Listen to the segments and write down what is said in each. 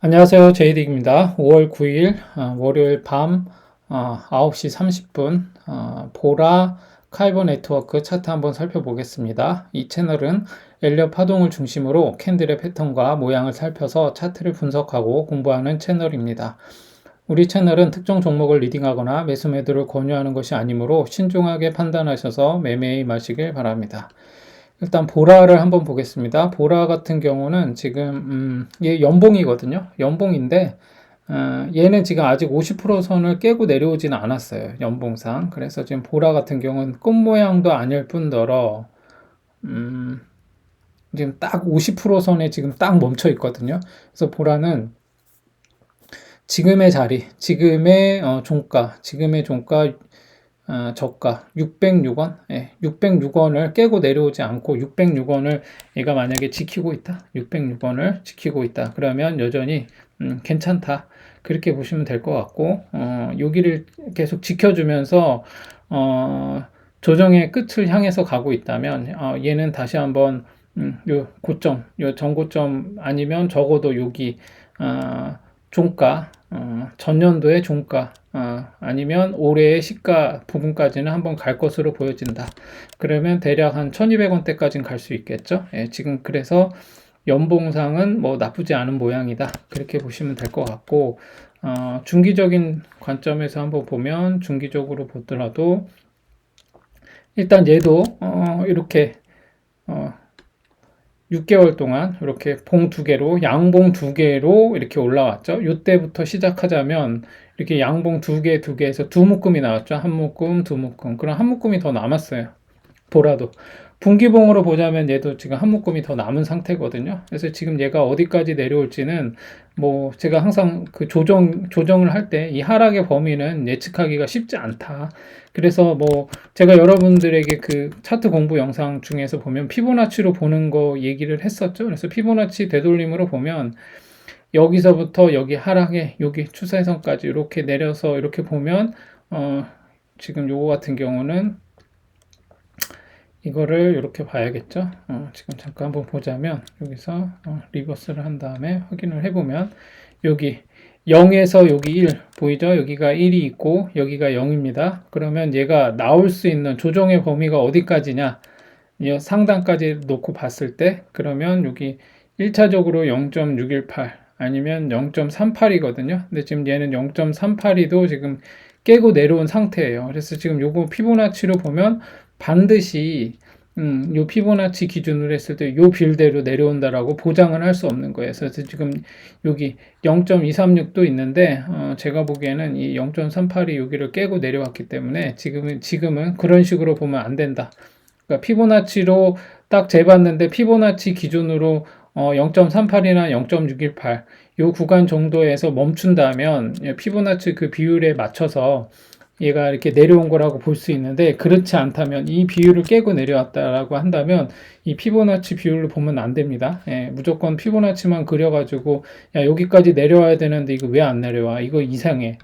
안녕하세요. 제이딕입니다. 5월 9일 어, 월요일 밤 어, 9시 30분 어, 보라 카이버 네트워크 차트 한번 살펴보겠습니다. 이 채널은 엘리엇 파동을 중심으로 캔들의 패턴과 모양을 살펴서 차트를 분석하고 공부하는 채널입니다. 우리 채널은 특정 종목을 리딩하거나 매수 매도를 권유하는 것이 아니므로 신중하게 판단하셔서 매매에 임하시길 바랍니다. 일단 보라를 한번 보겠습니다. 보라 같은 경우는 지금 음, 얘 연봉이거든요. 연봉인데 어, 얘는 지금 아직 50% 선을 깨고 내려오지는 않았어요. 연봉상. 그래서 지금 보라 같은 경우는 꽃 모양도 아닐 뿐더러 음, 지금 딱 50% 선에 지금 딱 멈춰 있거든요. 그래서 보라는 지금의 자리, 지금의 어, 종가, 지금의 종가 어, 저가 606원, 예, 606원을 깨고 내려오지 않고 606원을 얘가 만약에 지키고 있다, 606원을 지키고 있다. 그러면 여전히 음, 괜찮다. 그렇게 보시면 될 것 같고 어, 여기를 계속 지켜주면서 어, 조정의 끝을 향해서 가고 있다면 어, 얘는 다시 한번 음, 요 고점, 요 전고점 아니면 적어도 여기 어, 종가 어, 전년도의 종가 어, 아니면 올해의 시가 부분까지는 한번 갈 것으로 보여진다. 그러면 대략 한 1200원대까지는 갈 수 있겠죠. 예, 지금 그래서 연봉상은 뭐 나쁘지 않은 모양이다. 그렇게 보시면 될 것 같고 어, 중기적인 관점에서 한번 보면 중기적으로 보더라도 일단 얘도 어, 이렇게 어, 6개월 동안 이렇게 봉 두 개로 양봉 두 개로 이렇게 올라왔죠. 이때부터 시작하자면 이렇게 양봉 두 개, 두 개에서 두 묶음이 나왔죠. 한 묶음, 두 묶음. 그럼 한 묶음이 더 남았어요. 보라도. 분기봉으로 보자면 얘도 지금 한 묶음이 더 남은 상태거든요. 그래서 지금 얘가 어디까지 내려올지는 뭐 제가 항상 그 조정, 조정을 할 때 이 하락의 범위는 예측하기가 쉽지 않다. 그래서 뭐 제가 여러분들에게 그 차트 공부 영상 중에서 보면 피보나치로 보는 거 얘기를 했었죠. 그래서 피보나치 되돌림으로 보면 여기서부터 여기 하락에 여기 추세선까지 이렇게 내려서 이렇게 보면 어 지금 요거 같은 경우는 이거를 이렇게 봐야겠죠. 어 지금 잠깐 한번 보자면 여기서 어 리버스를 한 다음에 확인을 해보면 여기 0에서 여기 1 보이죠? 여기가 1이 있고 여기가 0입니다. 그러면 얘가 나올 수 있는 조정의 범위가 어디까지냐? 상단까지 놓고 봤을 때 그러면 여기 1차적으로 0.618 아니면 0.38이거든요. 근데 지금 얘는 0.38이도 지금 깨고 내려온 상태예요. 그래서 지금 요거 피보나치로 보면 반드시 음, 요 피보나치 기준으로 했을 때 요 빌대로 내려온다라고 보장은 할수 없는 거예요. 그래서 지금 여기 0.236도 있는데 어, 제가 보기에는 이 0.38이 여기를 깨고 내려왔기 때문에 지금은 지금은 그런 식으로 보면 안 된다. 그러니까 피보나치로 딱 재봤는데 피보나치 기준으로 어, 0.38이나 0.618 요 구간 정도에서 멈춘다면 예, 피보나치 그 비율에 맞춰서 얘가 이렇게 내려온 거라고 볼 수 있는데 그렇지 않다면 이 비율을 깨고 내려왔다라고 한다면 이 피보나치 비율로 보면 안 됩니다. 예, 무조건 피보나치만 그려가지고 야 여기까지 내려와야 되는데 이거 왜 안 내려와? 이거 이상해.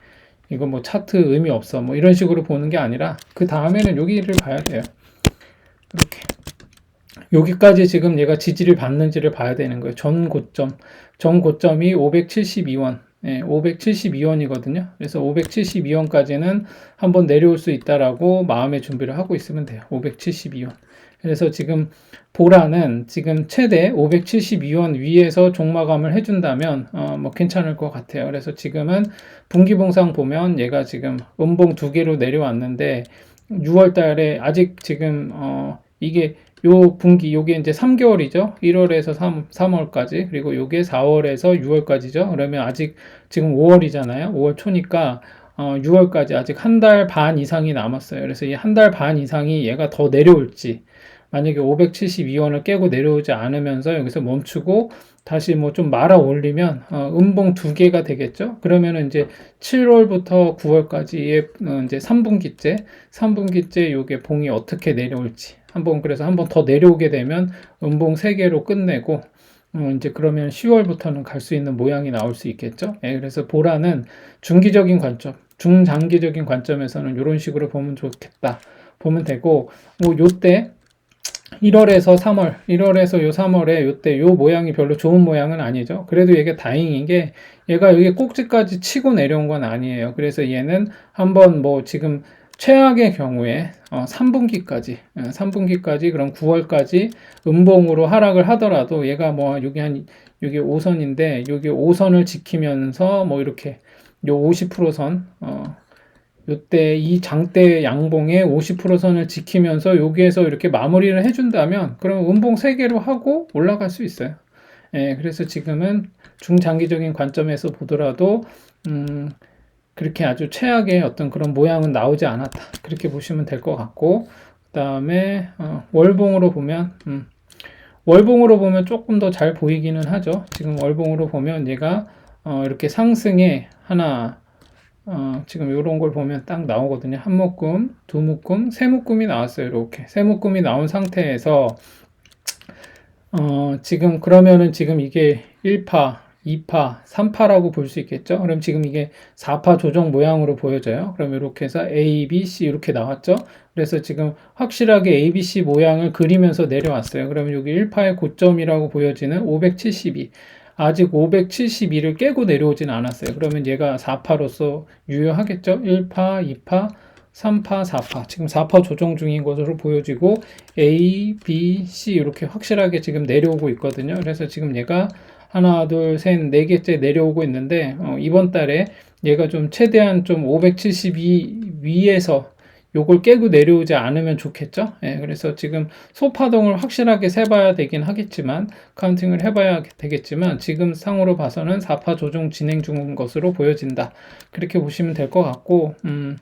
이거 뭐 차트 의미 없어. 뭐 이런 식으로 보는 게 아니라 그 다음에는 여기를 봐야 돼요. 이렇게. 여기까지 지금 얘가 지지를 받는지를 봐야 되는 거예요. 전 고점. 전 고점이 572원. 예, 572원이거든요. 그래서 572원까지는 한번 내려올 수 있다라고 마음의 준비를 하고 있으면 돼요. 572원. 그래서 지금 보라는 지금 최대 572원 위에서 종마감을 해준다면 어, 뭐 괜찮을 것 같아요. 그래서 지금은 분기봉상 보면 얘가 지금 음봉 두 개로 내려왔는데 6월 달에 아직 지금 어, 이게 요 분기 요게 이제 3개월이죠. 1월에서 3, 3월까지 그리고 요게 4월에서 6월까지죠. 그러면 아직 지금 5월이잖아요. 5월 초니까 어, 6월까지 아직 한 달 반 이상이 남았어요. 그래서 이 한 달 반 이상이 얘가 더 내려올지 만약에 572원을 깨고 내려오지 않으면서 여기서 멈추고 다시 뭐 좀 말아 올리면 어, 음봉 두 개가 되겠죠. 그러면 이제 7월부터 9월까지의 어, 이제 3분기째, 3분기째 요게 봉이 어떻게 내려올지 한번 그래서 한번 더 내려오게 되면 음봉 3개로 끝내고 어, 이제 그러면 10월부터는 갈 수 있는 모양이 나올 수 있겠죠. 예, 그래서 보라는 중기적인 관점, 중장기적인 관점에서는 이런 식으로 보면 좋겠다. 보면 되고, 뭐 요때 1월에서 3월, 1월에서 요 3월에 요때 요 모양이 별로 좋은 모양은 아니죠. 그래도 얘가 다행인 게 얘가 여기 꼭지까지 치고 내려온 건 아니에요. 그래서 얘는 한번 뭐 지금 최악의 경우에 어, 3분기까지, 3분기까지 그럼 9월까지 음봉으로 하락을 하더라도 얘가 뭐 여기 한 여기 5선인데 여기 5선을 지키면서 뭐 이렇게 요 50%선 어 요때 이 장대 양봉의 50% 선을 지키면서 여기에서 이렇게 마무리를 해준다면 그럼 음봉 3개로 하고 올라갈 수 있어요. 예, 그래서 지금은 중장기적인 관점에서 보더라도 음, 그렇게 아주 최악의 어떤 그런 모양은 나오지 않았다. 그렇게 보시면 될 것 같고 그 다음에 어, 월봉으로 보면 음, 월봉으로 보면 조금 더 잘 보이기는 하죠. 지금 월봉으로 보면 얘가 어, 이렇게 상승에 하나 어, 지금 이런 걸 보면 딱 나오거든요. 한 묶음, 두 묶음, 세 묶음이 나왔어요. 이렇게 세 묶음이 나온 상태에서 어, 지금 그러면은 지금 이게 1파, 2파, 3파라고 볼 수 있겠죠. 그럼 지금 이게 4파 조정 모양으로 보여져요. 그럼 이렇게 해서 A, B, C 이렇게 나왔죠. 그래서 지금 확실하게 A, B, C 모양을 그리면서 내려왔어요. 그러면 여기 1파의 고점이라고 보여지는 572. 아직 572를 깨고 내려오진 않았어요. 그러면 얘가 4파로서 유효하겠죠? 1파, 2파, 3파, 4파. 지금 4파 조정 중인 것으로 보여지고 A, B, C 이렇게 확실하게 지금 내려오고 있거든요. 그래서 지금 얘가 하나, 둘, 셋, 네 개째 내려오고 있는데 어, 이번 달에 얘가 좀 최대한 좀 572 위에서 요걸 깨고 내려오지 않으면 좋겠죠. 예, 그래서 지금 소파동을 확실하게 세봐야 되긴 하겠지만 카운팅을 해봐야 되겠지만 지금 상으로 봐서는 4파 조정 진행 중인 것으로 보여진다. 그렇게 보시면 될 것 같고 음,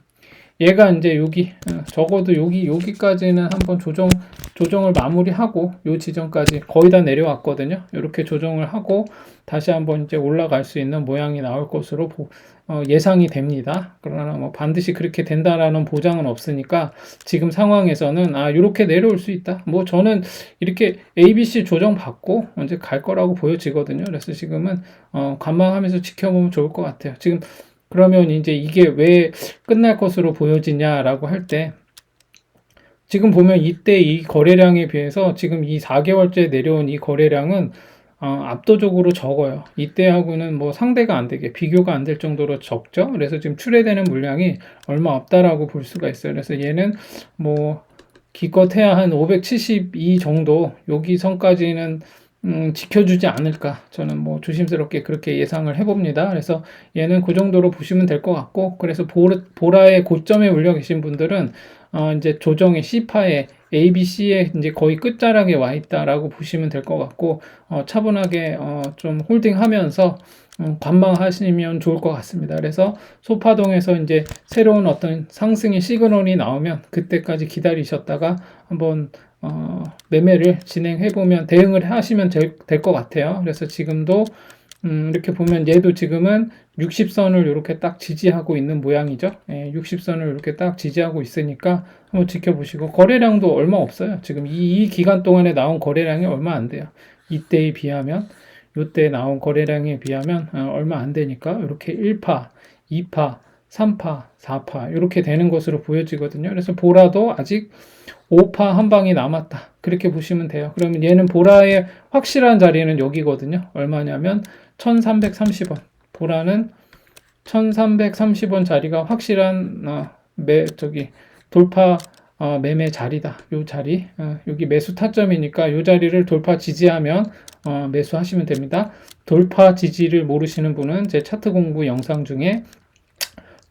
얘가 이제 여기 어, 적어도 여기 여기까지는 한번 조정 조정을 마무리하고 요 지점까지 거의 다 내려왔거든요. 이렇게 조정을 하고 다시 한번 이제 올라갈 수 있는 모양이 나올 것으로 보, 어, 예상이 됩니다. 그러나 뭐 반드시 그렇게 된다라는 보장은 없으니까 지금 상황에서는 아 이렇게 내려올 수 있다. 뭐 저는 이렇게 ABC 조정 받고 언제 갈 거라고 보여지거든요. 그래서 지금은 어, 관망하면서 지켜보면 좋을 것 같아요. 지금 그러면 이제 이게 왜 끝날 것으로 보여지냐라고 할 때 지금 보면 이때 이 거래량에 비해서 지금 이 4개월째 내려온 이 거래량은 어, 압도적으로 적어요. 이때하고는 뭐 상대가 안 되게 비교가 안 될 정도로 적죠. 그래서 지금 출해되는 물량이 얼마 없다라고 볼 수가 있어요. 그래서 얘는 뭐 기껏해야 한 572 정도 여기 선까지는 음, 지켜주지 않을까. 저는 뭐 조심스럽게 그렇게 예상을 해봅니다. 그래서 얘는 그 정도로 보시면 될 것 같고, 그래서 보라 의 고점에 올려 계신 분들은, 어, 이제 조정의 C파에 ABC에 이제 거의 끝자락에 와 있다라고 보시면 될 것 같고, 어, 차분하게, 어, 좀 홀딩하면서, 음, 관망하시면 좋을 것 같습니다. 그래서 소파동에서 이제 새로운 어떤 상승의 시그널이 나오면 그때까지 기다리셨다가 한번 어, 매매를 진행해 보면 대응을 하시면 될것 같아요. 그래서 지금도 음, 이렇게 보면 얘도 지금은 60선을 이렇게 딱 지지하고 있는 모양이죠. 예, 60선을 이렇게 딱 지지하고 있으니까 한번 지켜보시고 거래량도 얼마 없어요. 지금 이, 이 기간 동안에 나온 거래량이 얼마 안 돼요. 이때에 비하면 이때 나온 거래량에 비하면 어, 얼마 안 되니까 이렇게 1파, 2파, 3파, 4파 이렇게 되는 것으로 보여지거든요. 그래서 보라도 아직 5파 한 방이 남았다. 그렇게 보시면 돼요. 그러면 얘는 보라의 확실한 자리는 여기거든요. 얼마냐면 1330원. 보라는 1330원 자리가 확실한 어, 매 저기 돌파 어, 매매 자리다. 요 자리 어, 여기 매수 타점이니까 요 자리를 돌파 지지하면 어, 매수하시면 됩니다. 돌파 지지를 모르시는 분은 제 차트 공부 영상 중에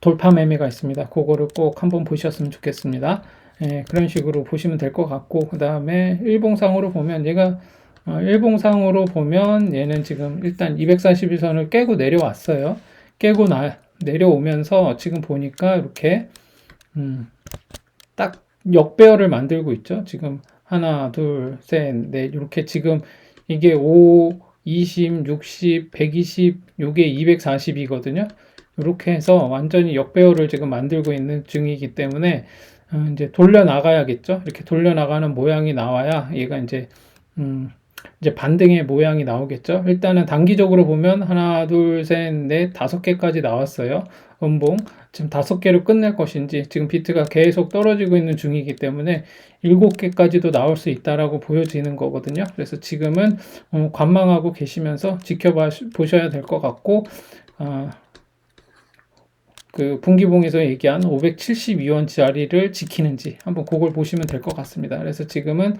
돌파 매매가 있습니다. 그거를 꼭 한번 보셨으면 좋겠습니다. 예, 그런 식으로 보시면 될 것 같고 그 다음에 일봉상으로 보면 얘가 어, 일봉상으로 보면 얘는 지금 일단 241선을 깨고 내려왔어요. 깨고 나, 내려오면서 지금 보니까 이렇게 음, 딱 역배열을 만들고 있죠. 지금 하나, 둘, 셋, 넷 이렇게 지금 이게 5, 20, 60, 120, 요게 240이거든요. 이렇게 해서 완전히 역배열을 지금 만들고 있는 중이기 때문에 어, 이제 돌려 나가야겠죠. 이렇게 돌려 나가는 모양이 나와야 얘가 이제 음, 이제 반등의 모양이 나오겠죠. 일단은 단기적으로 보면 하나, 둘, 셋, 넷, 다섯 개까지 나왔어요. 음봉 지금 다섯 개로 끝낼 것인지 지금 비트가 계속 떨어지고 있는 중이기 때문에 일곱 개까지도 나올 수 있다라고 보여지는 거거든요. 그래서 지금은 어, 관망하고 계시면서 지켜봐 보셔야 될 것 같고 어, 그 분기봉에서 얘기한 572원짜리를 지키는지 한번 그걸 보시면 될 것 같습니다. 그래서 지금은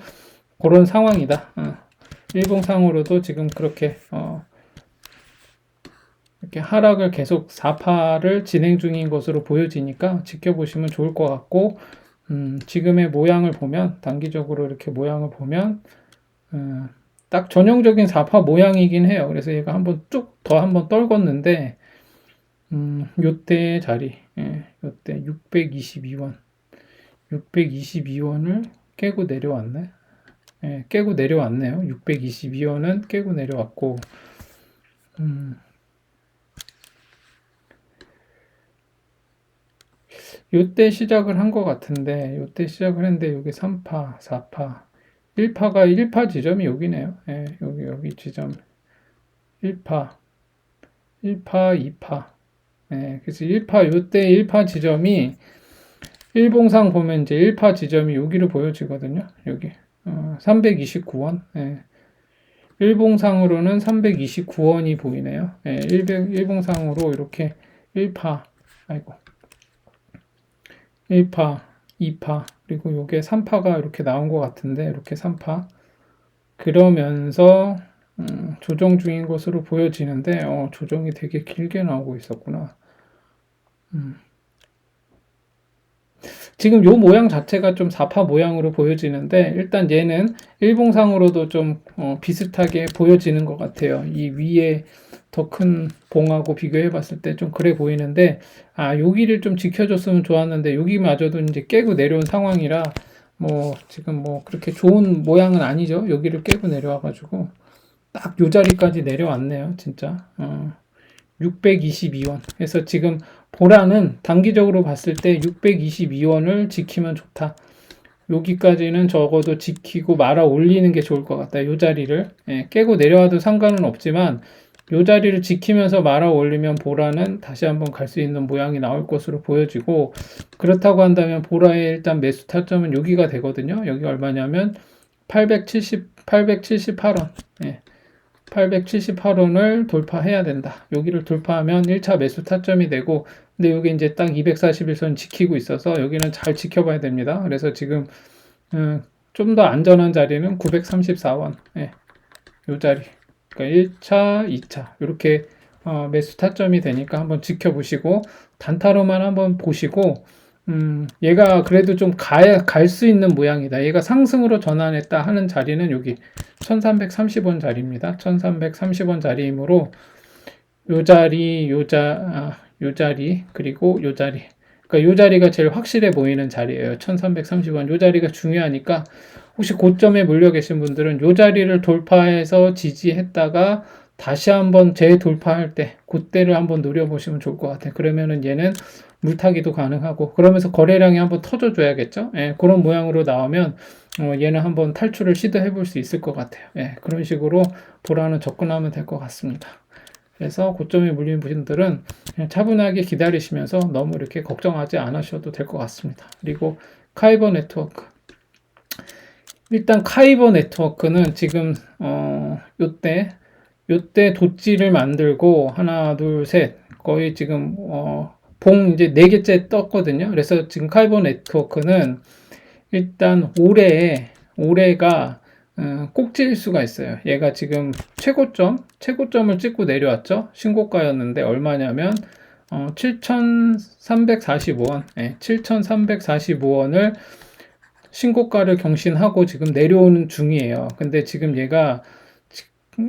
그런 상황이다. 어. 일봉상으로도 지금 그렇게 어, 이렇게 하락을 계속 4파를 진행 중인 것으로 보여지니까 지켜보시면 좋을 것 같고 음, 지금의 모양을 보면 단기적으로 이렇게 모양을 보면 음, 딱 전형적인 4파 모양이긴 해요. 그래서 얘가 한번 쭉 더 한번 떨궜는데 음, 요때 자리 예, 요때 622원 622원을 깨고 내려왔네. 예, 깨고 내려왔네요. 622원은 깨고 내려왔고, 음, 요때 시작을 한 것 같은데, 요때 시작을 했는데, 여기 3파, 4파, 1파가 1파 지점이 여기네요. 예, 여기, 여기 지점. 1파, 1파, 2파. 예, 그래서 1파, 요때 1파 지점이, 일봉상 보면 이제 1파 지점이 여기로 보여지거든요. 여기. 어, 329원. 예. 일봉상으로는 329원이 보이네요. 예, 일백, 일봉상으로 이렇게 1파, 아이고. 1파, 2파, 그리고 요게 3파가 이렇게 나온 것 같은데, 이렇게 3파. 그러면서, 음, 조정 중인 것으로 보여지는데, 어, 조정이 되게 길게 나오고 있었구나. 음. 지금 요 모양 자체가 좀 4파 모양으로 보여지는데 일단 얘는 일봉상으로도 좀 어, 비슷하게 보여지는 것 같아요. 이 위에 더 큰 봉하고 비교해 봤을 때 좀 그래 보이는데 아 여기를 좀 지켜줬으면 좋았는데 여기마저도 이제 깨고 내려온 상황이라 뭐 지금 뭐 그렇게 좋은 모양은 아니죠. 여기를 깨고 내려와 가지고 딱 요 자리까지 내려왔네요. 진짜 어, 622원. 그래서 지금 보라는 단기적으로 봤을 때 622원을 지키면 좋다. 여기까지는 적어도 지키고 말아 올리는 게 좋을 것 같다. 이 자리를 예, 깨고 내려와도 상관은 없지만 이 자리를 지키면서 말아 올리면 보라는 다시 한번 갈 수 있는 모양이 나올 것으로 보여지고 그렇다고 한다면 보라의 일단 매수 타점은 여기가 되거든요. 여기 얼마냐면 870 878원. 예. 878원을 돌파해야 된다. 여기를 돌파하면 1차 매수 타점이 되고 근데 여기 이제 딱 241선 지키고 있어서 여기는 잘 지켜봐야 됩니다. 그래서 지금 음, 좀더 안전한 자리는 934원. 예. 요 자리. 그러니까 1차, 2차 이렇게 어, 매수 타점이 되니까 한번 지켜보시고 단타로만 한번 보시고 음, 얘가 그래도 좀 가야 갈 수 있는 모양이다. 얘가 상승으로 전환했다 하는 자리는 여기 1330원 자리입니다. 1330원 자리이므로 요 자리, 요 자, 아, 요 자리, 그리고 요 자리. 그러니까 요 자리가 제일 확실해 보이는 자리예요. 1330원. 요 자리가 중요하니까 혹시 고점에 몰려 계신 분들은 요 자리를 돌파해서 지지했다가 다시 한번 재돌파할 때 그때를 한번 노려보시면 좋을 것 같아요. 그러면은 얘는 물타기도 가능하고 그러면서 거래량이 한번 터져줘야겠죠. 예, 그런 모양으로 나오면 어, 얘는 한번 탈출을 시도해 볼 수 있을 것 같아요. 예, 그런 식으로 보라는 접근하면 될 것 같습니다. 그래서 고점에 물린 분들은 차분하게 기다리시면서 너무 이렇게 걱정하지 않으셔도 될 것 같습니다. 그리고 카이버 네트워크. 일단 카이버 네트워크는 지금 어 요때 요때 도찌를 만들고 하나 둘 셋 거의 지금 어봉 이제 네 개째 떴거든요. 그래서 지금 카이버 네트워크는 일단 올해 올해가 어, 꼭지일 수가 있어요. 얘가 지금 최고점 최고점을 찍고 내려왔죠. 신고가였는데 얼마냐면 어, 7,345원, 네, 7,345원을 신고가를 경신하고 지금 내려오는 중이에요. 근데 지금 얘가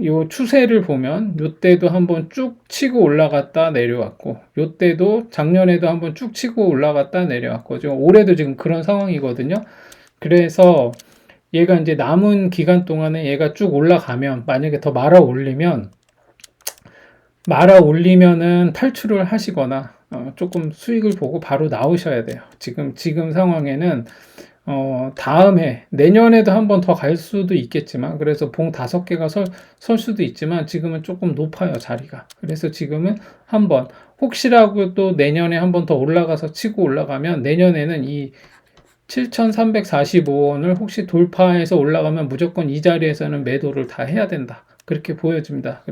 요 추세를 보면 요때도 한번 쭉 치고 올라갔다 내려왔고 요때도 작년에도 한번 쭉 치고 올라갔다 내려왔고 지금 올해도 지금 그런 상황이거든요. 그래서 얘가 이제 남은 기간 동안에 얘가 쭉 올라가면 만약에 더 말아 올리면 말아 올리면은 탈출을 하시거나 어, 조금 수익을 보고 바로 나오셔야 돼요. 지금 지금 상황에는 어, 다음 해, 내년에도 한 번 더 갈 수도 있겠지만, 그래서 봉 다섯 개가 설, 설 수도 있지만, 지금은 조금 높아요, 자리가. 그래서 지금은 한 번, 혹시라고 또 내년에 한 번 더 올라가서 치고 올라가면, 내년에는 이 7,345원을 혹시 돌파해서 올라가면 무조건 이 자리에서는 매도를 다 해야 된다. 그렇게 보여집니다.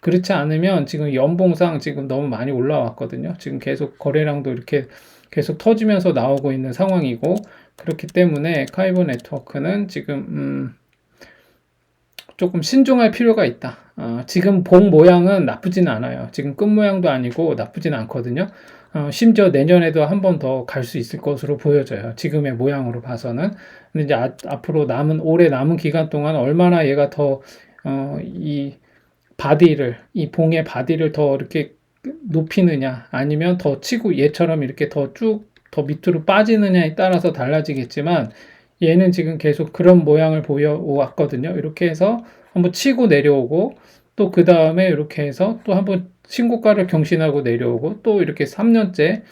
그렇지 않으면 지금 연봉상 지금 너무 많이 올라왔거든요. 지금 계속 거래량도 이렇게 계속 터지면서 나오고 있는 상황이고, 그렇기 때문에 카이버 네트워크는 지금 음, 조금 신중할 필요가 있다. 어, 지금 봉 모양은 나쁘지는 않아요. 지금 끝 모양도 아니고 나쁘지는 않거든요. 어, 심지어 내년에도 한 번 더 갈 수 있을 것으로 보여져요. 지금의 모양으로 봐서는. 근데 이제 아, 앞으로 남은 올해 남은 기간 동안 얼마나 얘가 더 어, 이 바디를 이 봉의 바디를 더 이렇게 높이느냐 아니면 더 치고 얘처럼 이렇게 더쭉더 밑으로 빠지느냐에 따라서 달라지겠지만 얘는 지금 계속 그런 모양을 보여왔거든요. 이렇게 해서 한번 치고 내려오고 또 그 다음에 이렇게 해서 또 한번 신고가를 경신하고 내려오고 또 이렇게 3년째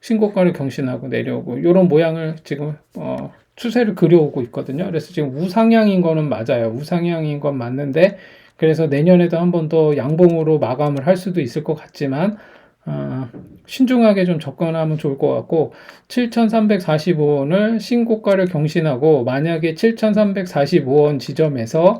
신고가를 경신하고 내려오고 이런 모양을 지금 어, 추세를 그려오고 있거든요. 그래서 지금 우상향인 거는 맞아요. 우상향인 건 맞는데 그래서 내년에도 한 번 더 양봉으로 마감을 할 수도 있을 것 같지만 어, 신중하게 좀 접근하면 좋을 것 같고 7,345원을 신고가를 경신하고 만약에 7,345원 지점에서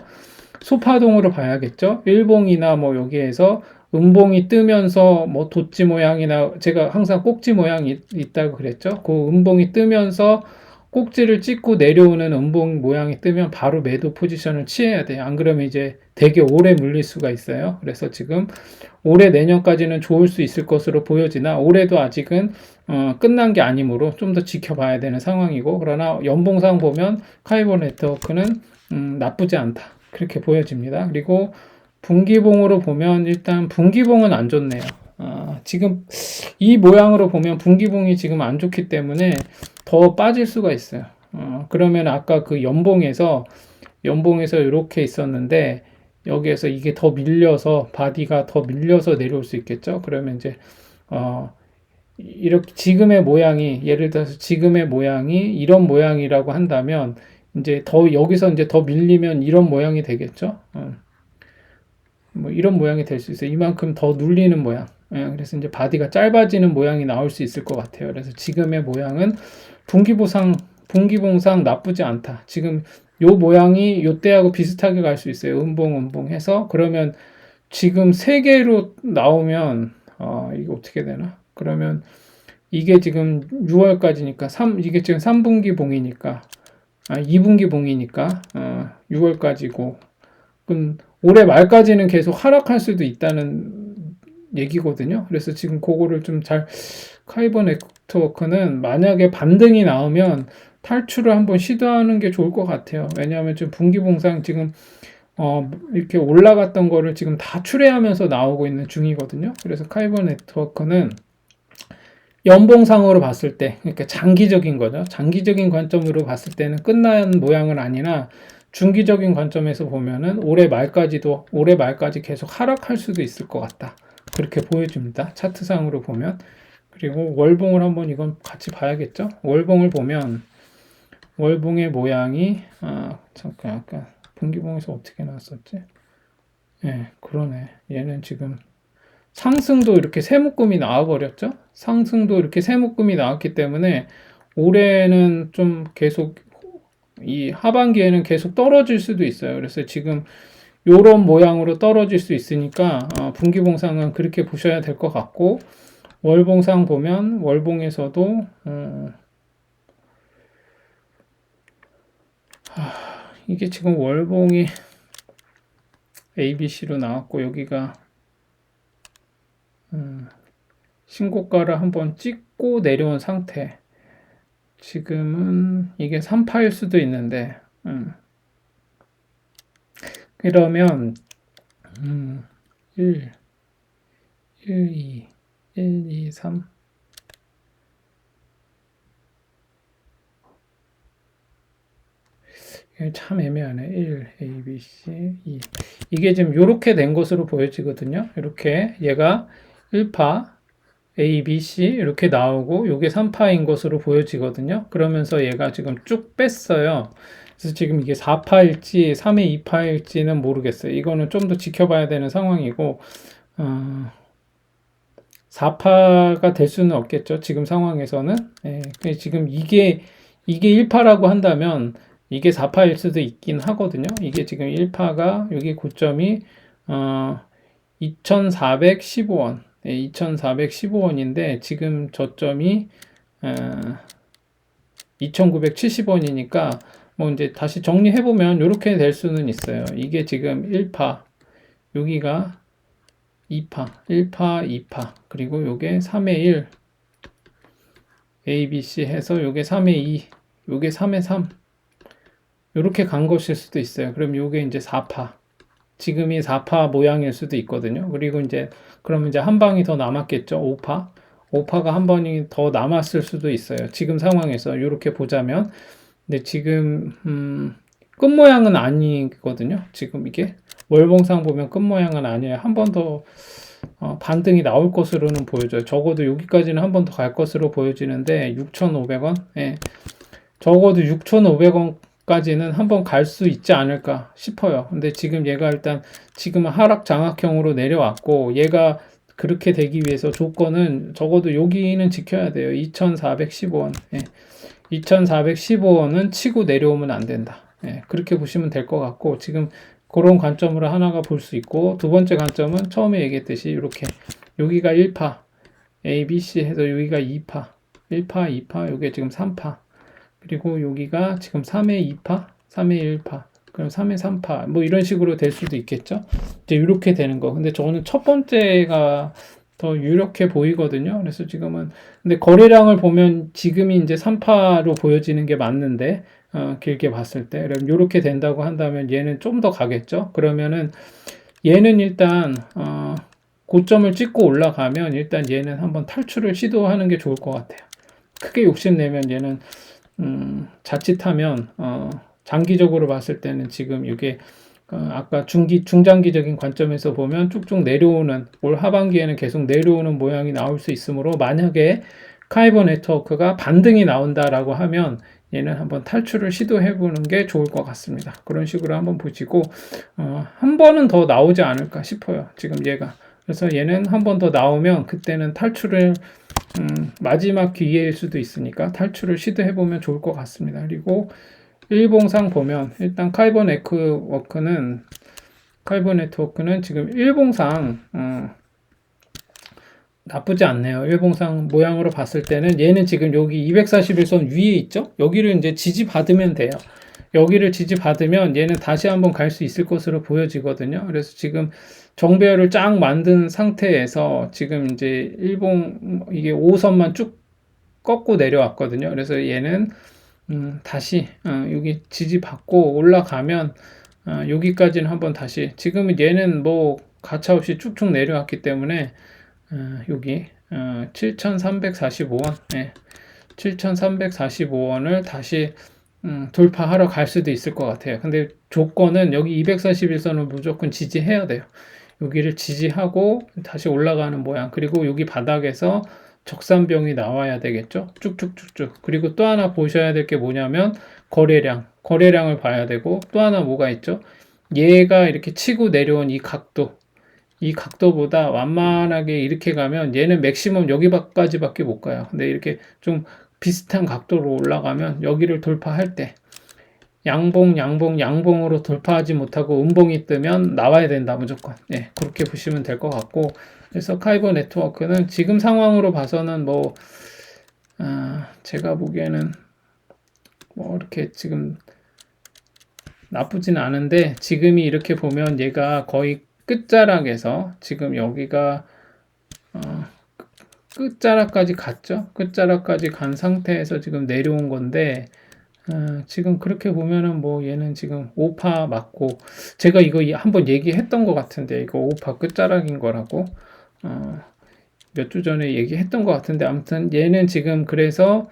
소파동으로 봐야겠죠. 일봉이나 뭐 여기에서 음봉이 뜨면서 뭐 돛지 모양이나 제가 항상 꼭지 모양이 있다고 그랬죠. 그 음봉이 뜨면서 꼭지를 찍고 내려오는 음봉 모양이 뜨면 바로 매도 포지션을 취해야 돼요. 안 그러면 이제 되게 오래 물릴 수가 있어요. 그래서 지금 올해 내년까지는 좋을 수 있을 것으로 보여지나 올해도 아직은 어, 끝난 게 아니므로 좀 더 지켜봐야 되는 상황이고 그러나 연봉상 보면 카이버 네트워크는 음, 나쁘지 않다. 그렇게 보여집니다. 그리고 분기봉으로 보면 일단 분기봉은 안 좋네요. 아, 지금 이 모양으로 보면 분기봉이 지금 안 좋기 때문에 더 빠질 수가 있어요. 어, 그러면 아까 그 연봉에서 연봉에서 이렇게 있었는데 여기에서 이게 더 밀려서 바디가 더 밀려서 내려올 수 있겠죠. 그러면 이제 어, 이렇게 지금의 모양이 예를 들어서 지금의 모양이 이런 모양이라고 한다면 이제 더 여기서 이제 더 밀리면 이런 모양이 되겠죠. 어. 뭐 이런 모양이 될 수 있어요. 이만큼 더 눌리는 모양. 예, 그래서 이제 바디가 짧아지는 모양이 나올 수 있을 것 같아요. 그래서 지금의 모양은 분기보상, 분기봉상 나쁘지 않다. 지금 요 모양이 요 때하고 비슷하게 갈 수 있어요. 음봉, 음봉 해서. 그러면 지금 세 개로 나오면, 어, 이거 어떻게 되나? 그러면 이게 지금 6월까지니까, 3, 이게 지금 3분기 봉이니까, 아, 2분기 봉이니까, 어, 6월까지고, 그럼 올해 말까지는 계속 하락할 수도 있다는 얘기거든요. 그래서 지금 그거를 좀 잘 카이버 네트워크는 만약에 반등이 나오면 탈출을 한번 시도하는 게 좋을 것 같아요. 왜냐하면 지금 분기봉상 지금 어, 이렇게 올라갔던 거를 지금 다 출회하면서 나오고 있는 중이거든요. 그래서 카이버 네트워크는 연봉상으로 봤을 때, 그러니까 장기적인 거죠. 장기적인 관점으로 봤을 때는 끝난 모양은 아니나 중기적인 관점에서 보면은 올해 말까지도 올해 말까지 계속 하락할 수도 있을 것 같다. 그렇게 보여집니다. 차트상으로 보면. 그리고 월봉을 한번 이건 같이 봐야겠죠? 월봉을 보면 월봉의 모양이 아 잠깐 아까 분기봉에서 어떻게 나왔었지? 예, 네, 그러네. 얘는 지금 상승도 이렇게 세 묶음이 나와 버렸죠? 상승도 이렇게 세 묶음이 나왔기 때문에 올해는 좀 계속 이 하반기에는 계속 떨어질 수도 있어요. 그래서 지금 요런 모양으로 떨어질 수 있으니까 어, 분기봉상은 그렇게 보셔야 될 것 같고 월봉상 보면 월봉에서도 어, 하, 이게 지금 월봉이 ABC로 나왔고 여기가 음, 신고가를 한번 찍고 내려온 상태 지금은 이게 3파일 수도 있는데 음, 그러면 음, 1, 1, 2, 1, 2, 3 참 애매하네. 1, A, B, C, 2. 이게 지금 이렇게 된 것으로 보여지거든요. 이렇게 얘가 1파 A, B, C 이렇게 나오고 요게 3파인 것으로 보여지거든요. 그러면서 얘가 지금 쭉 뺐어요. 그래서 지금 이게 4파일지 3의 2파일지는 모르겠어요. 이거는 좀 더 지켜봐야 되는 상황이고 어, 4파가 될 수는 없겠죠. 지금 상황에서는. 예, 지금 이게 이게 1파라고 한다면 이게 4파일 수도 있긴 하거든요. 이게 지금 1파가 여기 고점이 어 2,415원. 예, 2,415원인데 지금 저점이 어 2,970원이니까 뭐 이제 다시 정리해 보면 이렇게 될 수는 있어요. 이게 지금 1파 여기가 2파, 1파, 2파, 그리고 요게 3의 1, A, B, C 해서 요게 3의 2, 요게 3의 3. 요렇게 간 것일 수도 있어요. 그럼 요게 이제 4파. 지금이 4파 모양일 수도 있거든요. 그리고 이제, 그러면 이제 한 방이 더 남았겠죠. 5파. 5파가 한 번이 더 남았을 수도 있어요. 지금 상황에서 요렇게 보자면. 근데 지금, 음, 끝 모양은 아니거든요. 지금 이게. 월봉상 보면 끝 모양은 아니에요. 한 번더 어, 반등이 나올 것으로는 보여져요. 적어도 여기까지는 한 번 더 갈 것으로 보여지는데 6,500원. 예. 적어도 6,500원 까지는 한번 갈 수 있지 않을까 싶어요. 근데 지금 얘가 일단 지금은 하락 장악형으로 내려왔고 얘가 그렇게 되기 위해서 조건은 적어도 여기는 지켜야 돼요. 2,415원. 예. 2,415원은 치고 내려오면 안 된다. 예. 그렇게 보시면 될 것 같고 지금 그런 관점으로 하나가 볼 수 있고 두 번째 관점은 처음에 얘기했듯이 이렇게 여기가 1파 A, B, C 해서 여기가 2파 1파, 2파, 여기 지금 3파 그리고 여기가 지금 3의 2파, 3의 1파 그럼 3의 3파 뭐 이런 식으로 될 수도 있겠죠 이제 이렇게 되는 거 근데 저는 첫 번째가 더 유력해 보이거든요 그래서 지금은 근데 거래량을 보면 지금이 이제 3파로 보여지는 게 맞는데 어, 길게 봤을 때. 그럼 이렇게 된다고 한다면 얘는 좀 더 가겠죠? 그러면은 얘는 일단 어, 고점을 찍고 올라가면 일단 얘는 한번 탈출을 시도하는 게 좋을 것 같아요. 크게 욕심내면 얘는 음, 자칫하면 어, 장기적으로 봤을 때는 지금 이게 어, 아까 중기 중장기적인 관점에서 보면 쭉쭉 내려오는 올 하반기에는 계속 내려오는 모양이 나올 수 있으므로 만약에 카이버 네트워크가 반등이 나온다라고 하면 얘는 한번 탈출을 시도해 보는 게 좋을 것 같습니다. 그런 식으로 한번 보시고 어, 한 번은 더 나오지 않을까 싶어요. 지금 얘가 그래서 얘는 한 번 더 나오면 그때는 탈출을 음, 마지막 기회일 수도 있으니까 탈출을 시도해 보면 좋을 것 같습니다. 그리고 일봉상 보면 일단 카이버 네트워크는 카이버 네트워크는 지금 일봉상 어, 나쁘지 않네요. 일봉상 모양으로 봤을 때는 얘는 지금 여기 241선 위에 있죠? 여기를 이제 지지 받으면 돼요. 여기를 지지받으면 얘는 다시 한번 갈 수 있을 것으로 보여지거든요. 그래서 지금 정배열을 쫙 만든 상태에서 지금 이제 일봉 이게 5선만 쭉 꺾고 내려왔거든요. 그래서 얘는 음, 다시 어, 여기 지지 받고 올라가면 어, 여기까지는 한번 다시 지금은 얘는 뭐 가차없이 쭉쭉 내려왔기 때문에 어, 여기 어, 7,345원, 네. 7,345원을 다시 음, 돌파하러 갈 수도 있을 것 같아요. 근데 조건은 여기 241선을 무조건 지지해야 돼요. 여기를 지지하고 다시 올라가는 모양. 그리고 여기 바닥에서 적산병이 나와야 되겠죠. 쭉쭉쭉쭉. 그리고 또 하나 보셔야 될 게 뭐냐면 거래량. 거래량을 봐야 되고 또 하나 뭐가 있죠? 얘가 이렇게 치고 내려온 이 각도. 이 각도보다 완만하게 이렇게 가면 얘는 맥시멈 여기까지밖에 못 가요. 근데 이렇게 좀 비슷한 각도로 올라가면 여기를 돌파할 때 양봉, 양봉, 양봉으로 돌파하지 못하고 음봉이 뜨면 나와야 된다 무조건. 네, 그렇게 보시면 될 것 같고 그래서 카이버 네트워크는 지금 상황으로 봐서는 뭐 아, 제가 보기에는 뭐 이렇게 지금 나쁘진 않은데 지금이 이렇게 보면 얘가 거의 끝자락에서 지금 여기가 어, 끝자락까지 갔죠. 끝자락까지 간 상태에서 지금 내려온 건데 어, 지금 그렇게 보면은 뭐 얘는 지금 5파 맞고 제가 이거 한번 얘기했던 것 같은데 이거 5파 끝자락인 거라고 어, 몇 주 전에 얘기했던 것 같은데 아무튼 얘는 지금 그래서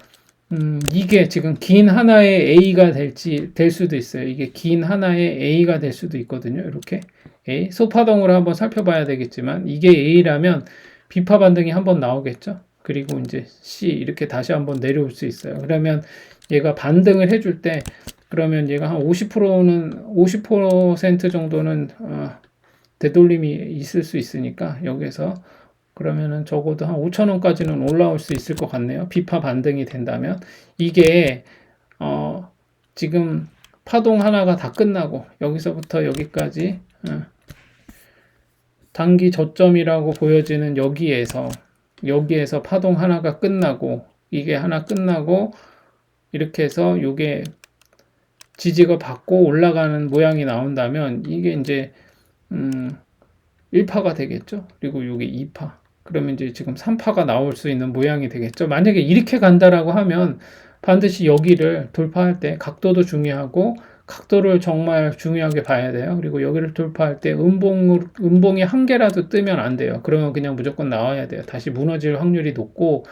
음, 이게 지금 긴 하나의 A가 될지 될 수도 있어요. 이게 긴 하나의 A가 될 수도 있거든요. 이렇게 A 소파동으로 한번 살펴봐야 되겠지만 이게 A라면 비파 반등이 한번 나오겠죠. 그리고 이제 C 이렇게 다시 한번 내려올 수 있어요. 그러면 얘가 반등을 해줄 때 그러면 얘가 한 50%는 50% 정도는 어, 되돌림이 있을 수 있으니까 여기서 그러면은 적어도 한 5천 원까지는 올라올 수 있을 것 같네요. 비파 반등이 된다면 이게 어 지금 파동 하나가 다 끝나고 여기서부터 여기까지 어, 단기 저점이라고 보여지는 여기에서 여기에서 파동 하나가 끝나고 이게 하나 끝나고 이렇게 해서 요게 지지가 받고 올라가는 모양이 나온다면 이게 이제 음 1파가 되겠죠. 그리고 요게 2파. 그러면 이제 지금 3파가 나올 수 있는 모양이 되겠죠. 만약에 이렇게 간다라고 하면 반드시 여기를 돌파할 때 각도도 중요하고 각도를 정말 중요하게 봐야 돼요. 그리고 여기를 돌파할 때 음봉 음봉이 한 개라도 뜨면 안 돼요. 그러면 그냥 무조건 나와야 돼요. 다시 무너질 확률이 높고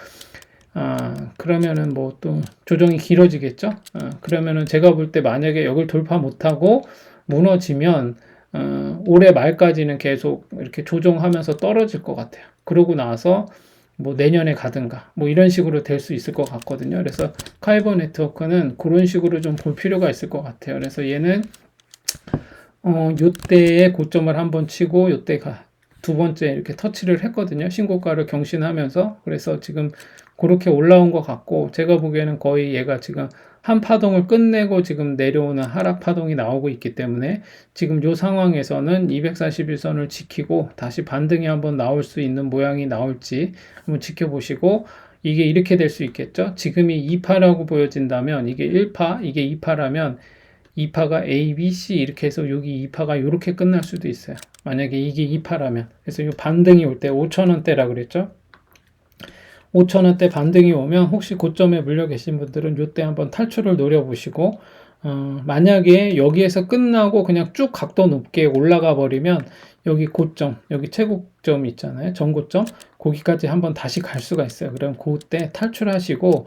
아, 그러면은 뭐 또 조정이 길어지겠죠. 아, 그러면은 제가 볼 때 만약에 여기를 돌파 못하고 무너지면 어, 올해 말까지는 계속 이렇게 조정하면서 떨어질 것 같아요. 그러고 나서 뭐 내년에 가든가 뭐 이런 식으로 될 수 있을 것 같거든요. 그래서 카이버 네트워크는 그런 식으로 좀 볼 필요가 있을 것 같아요. 그래서 얘는 어, 요때에 고점을 한번 치고 요때 가 두 번째 이렇게 터치를 했거든요. 신고가를 경신하면서 그래서 지금 그렇게 올라온 것 같고 제가 보기에는 거의 얘가 지금 한 파동을 끝내고 지금 내려오는 하락 파동이 나오고 있기 때문에 지금 요 상황에서는 241선을 지키고 다시 반등이 한번 나올 수 있는 모양이 나올지 한번 지켜보시고 이게 이렇게 될 수 있겠죠. 지금이 2파라고 보여진다면 이게 1파, 이게 2파라면 2파가 A, B, C 이렇게 해서 여기 2파가 이렇게 끝날 수도 있어요. 만약에 이게 2파라면. 그래서 이 반등이 올 때 5천원대라 그랬죠. 5천원대 반등이 오면 혹시 고점에 물려 계신 분들은 이때 한번 탈출을 노려보시고 어, 만약에 여기에서 끝나고 그냥 쭉 각도 높게 올라가 버리면 여기 고점, 여기 최고점 있잖아요. 전고점, 거기까지 한번 다시 갈 수가 있어요. 그럼 그때 탈출하시고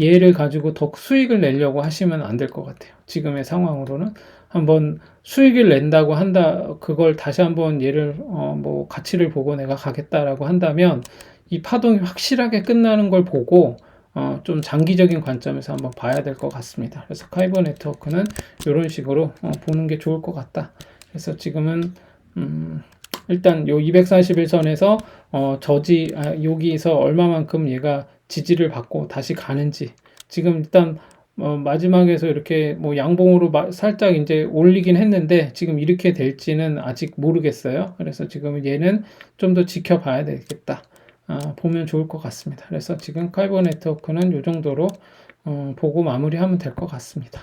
얘를 가지고 더 수익을 내려고 하시면 안 될 것 같아요. 지금의 상황으로는 한번 수익을 낸다고 한다, 그걸 다시 한번 얘를 어, 뭐 가치를 보고 내가 가겠다라고 한다면 이 파동이 확실하게 끝나는 걸 보고 어, 좀 장기적인 관점에서 한번 봐야 될 것 같습니다. 그래서 카이버 네트워크는 이런 식으로 어, 보는 게 좋을 것 같다. 그래서 지금은 음, 일단 요 241선에서 어, 저지 아, 여기서 얼마만큼 얘가 지지를 받고 다시 가는지 지금 일단 어, 마지막에서 이렇게 뭐 양봉으로 마, 살짝 이제 올리긴 했는데 지금 이렇게 될지는 아직 모르겠어요. 그래서 지금 얘는 좀 더 지켜봐야 되겠다. 아, 보면 좋을 것 같습니다. 그래서 지금 카이버 네트워크는 이 정도로 어, 보고 마무리하면 될 것 같습니다.